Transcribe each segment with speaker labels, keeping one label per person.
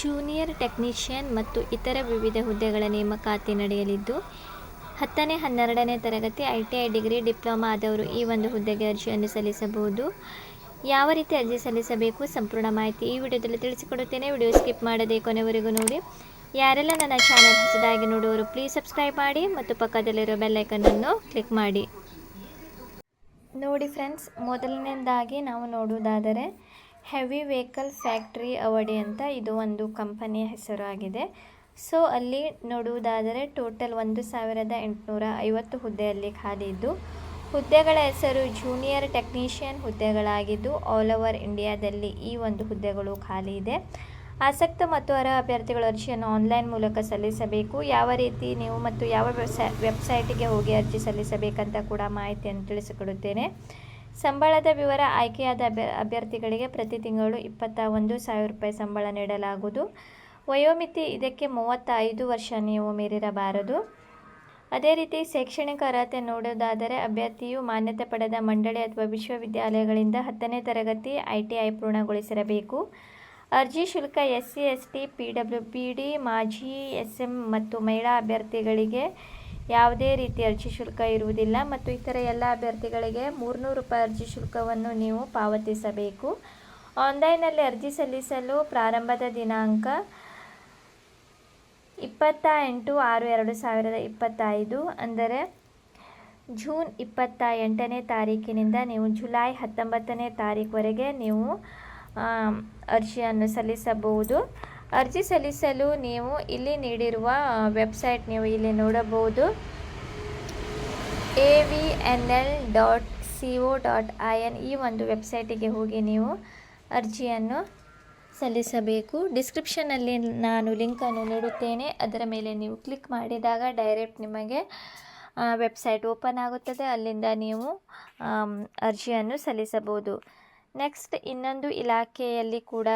Speaker 1: Junior technician ಮತ್ತು ಇತರ ವಿವಿಧ ಹುದ್ದೆಗಳ ನೇಮಕಾತಿ ನಡೆಯಲಿದ್ದು, ಹತ್ತನೇ, ಹನ್ನೆರಡನೇ ತರಗತಿ I T I degree diploma ಆದವರು ಈ ಒಂದು ಹುದ್ದೆಗೆ ಅರ್ಜಿಯನ್ನು ಸಲ್ಲಿಸಬಹುದು. ಯಾವ ರೀತಿ ಅರ್ಜಿ ಸಲ್ಲಿಸಬೇಕು ಸಂಪೂರ್ಣ ಮಾಹಿತಿ ಈ ವಿಡಿಯೋದಲ್ಲಿ ತಿಳಿಸಿಕೊಡುತ್ತೇನೆ. ವಿಡಿಯೋ ಸ್ಕಿಪ್ ಮಾಡದೆ ಕೊನೆವರೆಗೂ ನೋಡಿ. ಯಾರೆಲ್ಲ ನನ್ನ ಚಾನಲ್ ಹೊಸದಾಗಿ ನೋಡುವರು ಪ್ಲೀಸ್ ಸಬ್ಸ್ಕ್ರೈಬ್ ಮಾಡಿ ಮತ್ತು ಪಕ್ಕದಲ್ಲಿರೋ ಬೆಲ್ಲೈಕನ್ನನ್ನು ಕ್ಲಿಕ್ ಮಾಡಿ. ನೋಡಿ ಫ್ರೆಂಡ್ಸ್ ಮೊದಲನೇದಾಗಿ ನಾವು ನೋಡುವುದಾದರೆ ಹೆವಿ ವೆಹಿಕಲ್ ಫ್ಯಾಕ್ಟ್ರಿ ಅವಡಿ ಅಂತ ಇದು ಒಂದು ಕಂಪನಿಯ ಹೆಸರು ಆಗಿದೆ ಸೊ, ಅಲ್ಲಿ ನೋಡುವುದಾದರೆ ಟೋಟಲ್ ಒಂದು ಸಾವಿರದ ಎಂಟುನೂರ ಐವತ್ತು ಹುದ್ದೆಯಲ್ಲಿ ಖಾಲಿ ಇದ್ದು ಹುದ್ದೆಗಳ ಹೆಸರು ಜೂನಿಯರ್ ಟೆಕ್ನಿಷಿಯನ್ ಹುದ್ದೆಗಳಾಗಿದ್ದು, ಆಲ್ ಓವರ್ ಇಂಡಿಯಾದಲ್ಲಿ ಈ ಒಂದು ಹುದ್ದೆಗಳು ಖಾಲಿ ಇದೆ. ಆಸಕ್ತ ಮತ್ತು ಅರ್ಹ ಅಭ್ಯರ್ಥಿಗಳು ಅರ್ಜಿಯನ್ನು ಆನ್ಲೈನ್ ಮೂಲಕ ಸಲ್ಲಿಸಬೇಕು. ಯಾವ ರೀತಿ ನೀವು ಮತ್ತು ಯಾವ ವೆಬ್ಸೈ ವೆಬ್ಸೈಟಿಗೆ ಹೋಗಿ ಅರ್ಜಿ ಸಲ್ಲಿಸಬೇಕಂತ ಕೂಡ ಮಾಹಿತಿಯನ್ನು ತಿಳಿಸಿಕೊಡುತ್ತೇನೆ. ಸಂಬಳದ ವಿವರ ಆಯ್ಕೆಯಾದ ಅಭ್ಯ, ಅಭ್ಯರ್ಥಿಗಳಿಗೆ ಪ್ರತಿ ತಿಂಗಳು ಇಪ್ಪತ್ತ ಒಂದು ಸಾವಿರ ರೂಪಾಯಿ ಸಂಬಳ ನೀಡಲಾಗುವುದು. ವಯೋಮಿತಿ ಇದಕ್ಕೆ ಮೂವತ್ತೈದು ವರ್ಷ ನೀವು ಮೀರಿರಬಾರದು. ಅದೇ ರೀತಿ ಶೈಕ್ಷಣಿಕ ಅರ್ಹತೆ ನೋಡೋದಾದರೆ ಅಭ್ಯರ್ಥಿಯು ಮಾನ್ಯತೆ ಪಡೆದ ಮಂಡಳಿ ಅಥವಾ ವಿಶ್ವವಿದ್ಯಾಲಯಗಳಿಂದ ಹತ್ತನೇ ತರಗತಿ ಐ ಟಿ ಐ ಪೂರ್ಣಗೊಳಿಸಿರಬೇಕು. ಅರ್ಜಿ ಶುಲ್ಕ S C S T P W, P D, ಮಾಜಿ ಎಸ್ ಎಂ ಮತ್ತು ಮಹಿಳಾ ಅಭ್ಯರ್ಥಿಗಳಿಗೆ ಯಾವುದೇ ರೀತಿ ಅರ್ಜಿ ಶುಲ್ಕ ಇರುವುದಿಲ್ಲ ಮತ್ತು ಇತರ ಎಲ್ಲ ಅಭ್ಯರ್ಥಿಗಳಿಗೆ ಮೂರುನೂರು ರೂಪಾಯಿ ಅರ್ಜಿ ಶುಲ್ಕವನ್ನು ನೀವು ಪಾವತಿಸಬೇಕು. ಆನ್ಲೈನಲ್ಲಿ ಅರ್ಜಿ ಸಲ್ಲಿಸಲು ಪ್ರಾರಂಭದ ದಿನಾಂಕ ಇಪ್ಪತ್ತ ಎಂಟು ಆರು ಎರಡು ಸಾವಿರದ ಇಪ್ಪತ್ತೈದು ಅಂದರೆ ಜೂನ್ ಇಪ್ಪತ್ತ ಎಂಟನೇ ತಾರೀಕಿನಿಂದ ನೀವು ಜುಲೈ ಹತ್ತೊಂಬತ್ತನೇ ತಾರೀಕುವರೆಗೆ ನೀವು ಅರ್ಜಿಯನ್ನು ಸಲ್ಲಿಸಬಹುದು. ಅರ್ಜಿ ಸಲ್ಲಿಸಲು ನೀವು ಇಲ್ಲಿ ನೀಡಿರುವ ವೆಬ್ಸೈಟ್ ನೀವು ಇಲ್ಲಿ ನೋಡಬಹುದು. A V N L dot C O dot I N ಈ ಒಂದು ವೆಬ್ಸೈಟಿಗೆ ಹೋಗಿ ನೀವು ಅರ್ಜಿಯನ್ನು ಸಲ್ಲಿಸಬೇಕು. ಡಿಸ್ಕ್ರಿಪ್ಷನಲ್ಲಿ ನಾನು ಲಿಂಕನ್ನು ನೀಡುತ್ತೇನೆ. ಅದರ ಮೇಲೆ ನೀವು ಕ್ಲಿಕ್ ಮಾಡಿದಾಗ ಡೈರೆಕ್ಟ್ ನಿಮಗೆ ವೆಬ್ಸೈಟ್ ಓಪನ್ ಆಗುತ್ತದೆ. ಅಲ್ಲಿಂದ ನೀವು ಅರ್ಜಿಯನ್ನು ಸಲ್ಲಿಸಬಹುದು. ನೆಕ್ಸ್ಟ್ ಇನ್ನೊಂದು ಇಲಾಖೆಯಲ್ಲಿ ಕೂಡ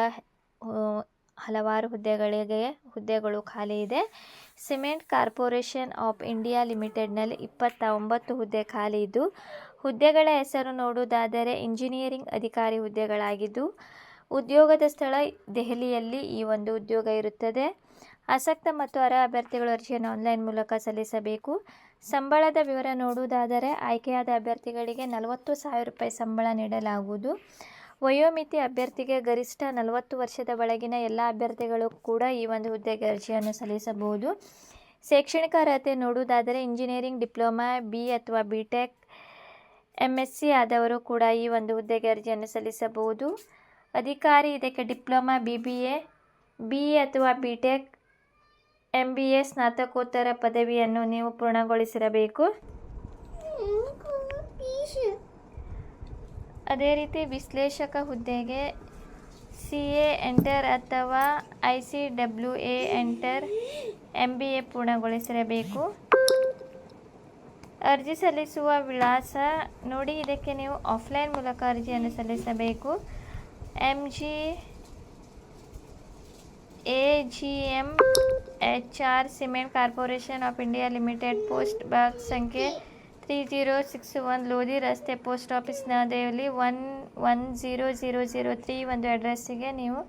Speaker 1: ಹಲವಾರು ಹುದ್ದೆಗಳಿಗೆ ಹುದ್ದೆಗಳು ಖಾಲಿ ಇದೆ. ಸಿಮೆಂಟ್ ಕಾರ್ಪೊರೇಷನ್ ಆಫ್ ಇಂಡಿಯಾ ಲಿಮಿಟೆಡ್ನಲ್ಲಿ ಇಪ್ಪತ್ತ ಒಂಬತ್ತು ಹುದ್ದೆ ಖಾಲಿ ಇದ್ದು, ಹುದ್ದೆಗಳ ಹೆಸರು ನೋಡುವುದಾದರೆ ಇಂಜಿನಿಯರಿಂಗ್ ಅಧಿಕಾರಿ ಹುದ್ದೆಗಳಾಗಿದ್ದು, ಉದ್ಯೋಗದ ಸ್ಥಳ ದೆಹಲಿಯಲ್ಲಿ ಈ ಒಂದು ಉದ್ಯೋಗ ಇರುತ್ತದೆ. ಆಸಕ್ತ ಮತ್ತು ಅರ್ಹ ಅಭ್ಯರ್ಥಿಗಳು ಅರ್ಜಿಯನ್ನು ಆನ್ಲೈನ್ ಮೂಲಕ ಸಲ್ಲಿಸಬೇಕು. ಸಂಬಳದ ವಿವರ ನೋಡುವುದಾದರೆ ಆಯ್ಕೆಯಾದ ಅಭ್ಯರ್ಥಿಗಳಿಗೆ ನಲವತ್ತು ಸಾವಿರ ರೂಪಾಯಿ ಸಂಬಳ ನೀಡಲಾಗುವುದು. ವಯೋಮಿತಿ ಅಭ್ಯರ್ಥಿಗೆ ಗರಿಷ್ಠ ನಲವತ್ತು ವರ್ಷದ ಒಳಗಿನ ಎಲ್ಲ ಅಭ್ಯರ್ಥಿಗಳು ಕೂಡ ಈ ಒಂದು ಹುದ್ದೆಗೆ ಅರ್ಜಿಯನ್ನು ಸಲ್ಲಿಸಬಹುದು. ಶೈಕ್ಷಣಿಕ ಅರ್ಹತೆ ನೋಡುವುದಾದರೆ ಇಂಜಿನಿಯರಿಂಗ್ ಡಿಪ್ಲೊಮಾ, ಬಿ ಅಥವಾ B tech M S C ಆದವರು ಕೂಡ ಈ ಒಂದು ಹುದ್ದೆಗೆ ಅರ್ಜಿಯನ್ನು ಸಲ್ಲಿಸಬಹುದು. ಅಧಿಕಾರಿ ಇದಕ್ಕೆ diploma B B A B ಅಥವಾ B tech M B A ಸ್ನಾತಕೋತ್ತರ ಪದವಿಯನ್ನು ನೀವು ಪೂರ್ಣಗೊಳಿಸಿರಬೇಕು. ಅದೇ ರೀತಿ ವಿಶ್ಲೇಷಕ ಹುದ್ದೆಗೆ ಸಿ ಎ ಎಂಟರ್ ಅಥವಾ I C W A inter M B A ಪೂರ್ಣಗೊಳಿಸಿರಬೇಕು. ಅರ್ಜಿ ಸಲ್ಲಿಸುವ ವಿಳಾಸ ನೋಡಿ, ಇದಕ್ಕೆ ನೀವು ಆಫ್ಲೈನ್ ಮೂಲಕ ಅರ್ಜಿಯನ್ನು ಸಲ್ಲಿಸಬೇಕು. M G A G M H R cement corporation of India limited post box ಸಂಖ್ಯೆ three zero six one Lodhi ರಸ್ತೆ post office New Delhi one one zero zero zero three ಒಂದು ಅಡ್ರೆಸ್ಸಿಗೆ ನೀವು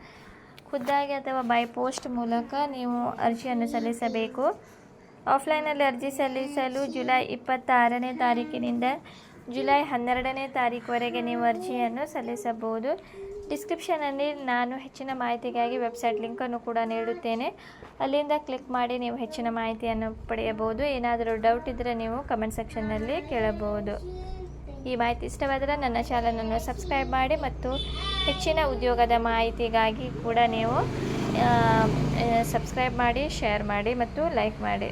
Speaker 1: ಖುದ್ದಾಗಿ ಅಥವಾ ಬೈ ಪೋಸ್ಟ್ ಮೂಲಕ ನೀವು ಅರ್ಜಿಯನ್ನು ಸಲ್ಲಿಸಬೇಕು. ಆಫ್ಲೈನಲ್ಲಿ ಅರ್ಜಿ ಸಲ್ಲಿಸಲು ಜುಲೈ ಇಪ್ಪತ್ತಾರನೇ ತಾರೀಕಿನಿಂದ ಜುಲೈ ಹನ್ನೆರಡನೇ ತಾರೀಕುವರೆಗೆ ನೀವು ಅರ್ಜಿಯನ್ನು ಸಲ್ಲಿಸಬಹುದು. ಡಿಸ್ಕ್ರಿಪ್ಷನಲ್ಲಿ ನಾನು ಹೆಚ್ಚಿನ ಮಾಹಿತಿಗಾಗಿ ವೆಬ್ಸೈಟ್ ಲಿಂಕನ್ನು ಕೂಡ ನೀಡುತ್ತೇನೆ. ಅಲ್ಲಿಂದ ಕ್ಲಿಕ್ ಮಾಡಿ ನೀವು ಹೆಚ್ಚಿನ ಮಾಹಿತಿಯನ್ನು ಪಡೆಯಬಹುದು. ಏನಾದರೂ ಡೌಟ್ ಇದ್ದರೆ ನೀವು ಕಮೆಂಟ್ ಸೆಕ್ಷನ್ನಲ್ಲಿ ಕೇಳಬಹುದು. ಈ ಮಾಹಿತಿ ಇಷ್ಟವಾದರೆ ನನ್ನ ಚಾನಲನ್ನು ಸಬ್ಸ್ಕ್ರೈಬ್ ಮಾಡಿ ಮತ್ತು ಹೆಚ್ಚಿನ ಉದ್ಯೋಗದ ಮಾಹಿತಿಗಾಗಿ ಕೂಡ ನೀವು ಸಬ್ಸ್ಕ್ರೈಬ್ ಮಾಡಿ, ಶೇರ್ ಮಾಡಿ ಮತ್ತು ಲೈಕ್ ಮಾಡಿ.